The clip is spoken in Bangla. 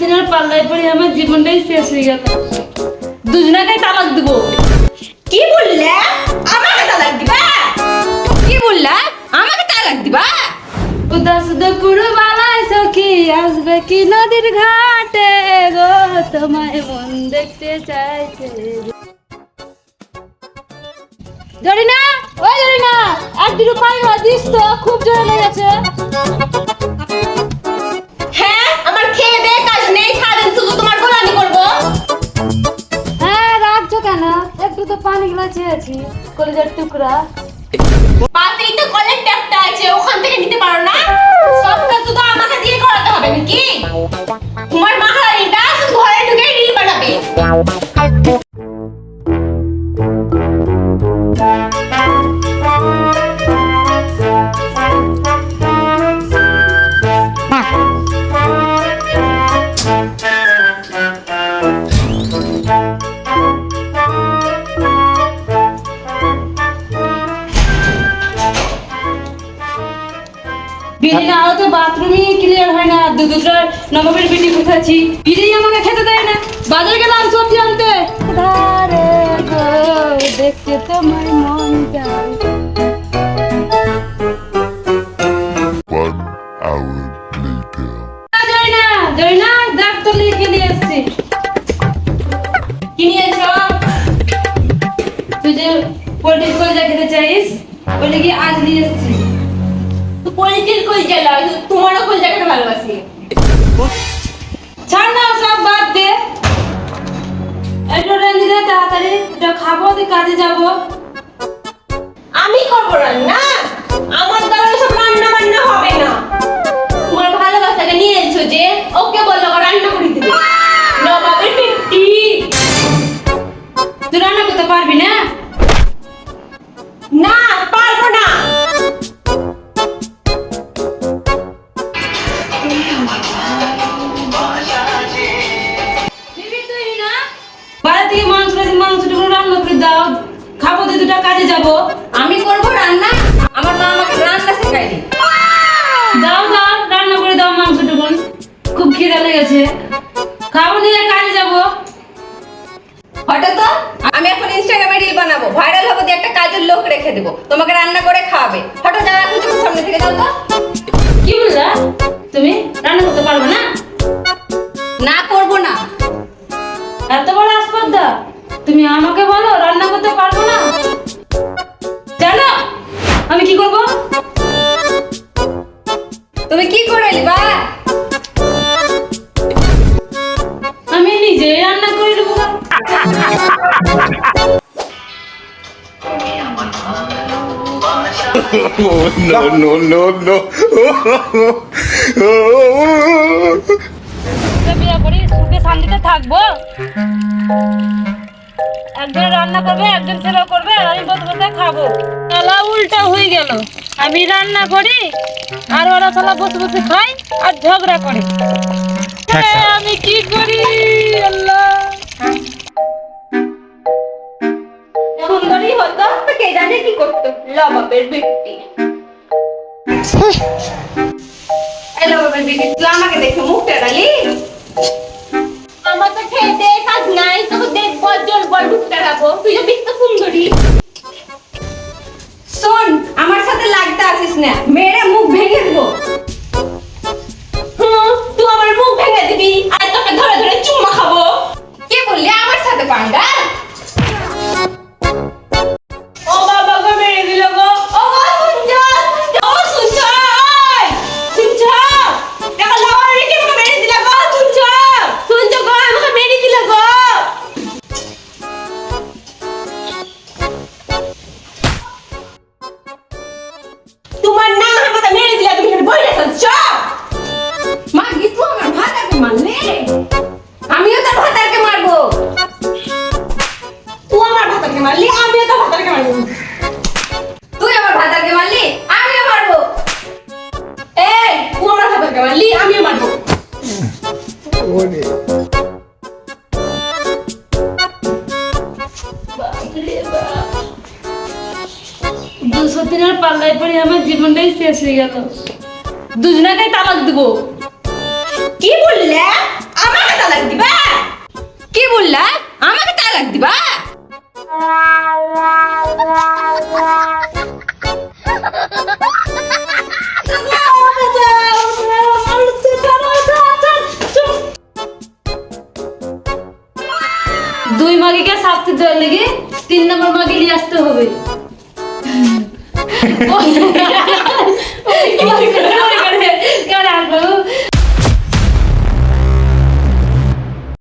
দিনের পাল্লায় পড়ে আমার জীবনটাই শেষ হয়ে গেল। দুজনাকেই তালাক দিব। কি বললে? আমাকে তালাক দিবা? কি বললা? আমাকে তালাক দিবা? উদাস দুপুর বালায় সখী আসবে কি নদীর ঘাটে গো? তোমায় মন দেখতে চাইছে। জরিনা ওই জরিনা এক দুটো পানি দিস তো খুব জোরে লেগেছে। টুকরা পাশেই তো কলের ট্যাপটা আছে, ওখান থেকে নিতে পারো না? সব কাজ তো আমাকে দিয়ে করাতে হবে নাকি? তোমার মহারানীটা শুধু ঘরে ঢুকে রিল বানাবে। বিড়ি না হলে তো বাথরুমই ক্লিয়ার হয় না। দু দুটো নবমের বিড়ি গুছাচ্ছি বিড়ি আমাকে খেতে দেয় না। বাজার গেলাম সবজি আনতে। দেখতে তোমার মন চায়। পলিটির কই গেলা তোমারও জায়গাটা ভালোবাসি? ছাড় না সব বাদ দে। এটা রেঞ্জ দে, তাড়াতাড়ি এটা খাব দিয়ে কাজে যাব। আমি করব রান্না? আমার দ্বারা সব রান্না বান্না হবে না। তোমার ভালোবাসাকে নিয়ে এসো যে, ওকে বলল রান্না করে আমি করব রান্না আমার মা আমাকে রান্না শেখায়নি দাও দাও রান্না করে দাও মাংসটুকু। খুব খিদে লেগেছে। খাব দিয়ে কাজে যাব। হঠাৎ তো আমি এখন ইনস্টাগ্রামে রিল বানাবো। ভাইরাল হব দিয়ে একটা কাজের লোক রেখে দেবো। তোমাকে রান্না করে খাওয়াবে। হঠাৎ যাও এখন সামনে থেকে যাও তো। কি বললা? তুমি? রান্না করতে পারবে না? No, no, no, no. সুখে শান্তিতে থাকব একজন রান্না করবে একজন সেবা করবে আর আমি বসে বসে খাব তালা উল্টা হয়ে গেল আমি রান্না করি আর ওরা সালা বসে বসে খাই আর ঝগড়া করে আমি কি করি আল্লাহ কে মুখ আমার তো খেতে কাজ নাই, তোকে দেখব জল বল ঢুকতে রাখব তুই যে বিত্ত সুন্দরী। শোন, আমার সাথে লাগতে আসিস না। মেরে মুখ ভেঙে দেবো। দুশো দিনের পাল্লায় পড়ে আমার জীবনটাই শেষ হয়ে গেল। দুজনাকেই তালাক দিব। কি বললে? দেওয়ার লেগে তিন নম্বর মাকে নিয়ে আসতে হবে কারণ